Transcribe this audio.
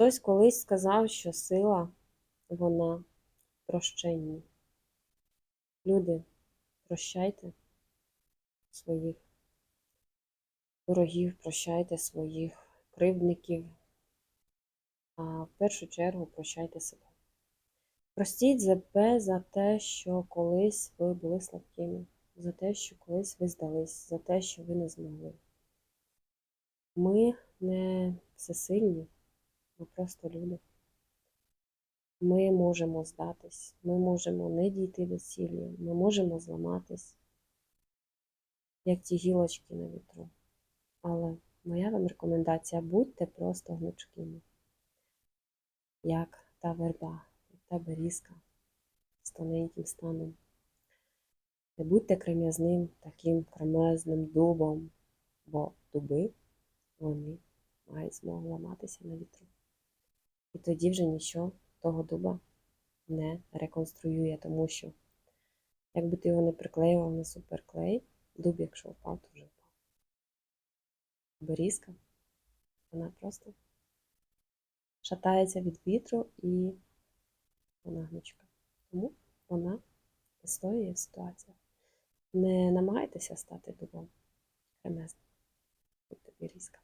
Хтось колись сказав, що сила вона в прощенні. Люди, прощайте своїх ворогів, прощайте своїх кривдників, а в першу чергу прощайте себе. Простіть себе за те, що колись ви були слабкими, за те, що колись ви здались, за те, що ви не змогли. Ми не всесильні, ми просто люди. Ми можемо здатись, ми можемо не дійти до цілі, ми можемо зламатись, як ті гілочки на вітру. Але моя вам рекомендація будьте просто гнучкими, як та верба, як та берізка з тоненьким станом. Не будьте крем'язним таким кремезним дубом, бо дуби вони мають змогу ламатися на вітру. І тоді вже нічого того дуба не реконструює, тому що якби ти його не приклеював на суперклей, дуб, якщо впав, то вже впав. Берізка, вона просто шатається від вітру і вона гнучка. Тому вона стоїть в ситуаціях. Не намагайтеся стати дубом. Будьте берізка.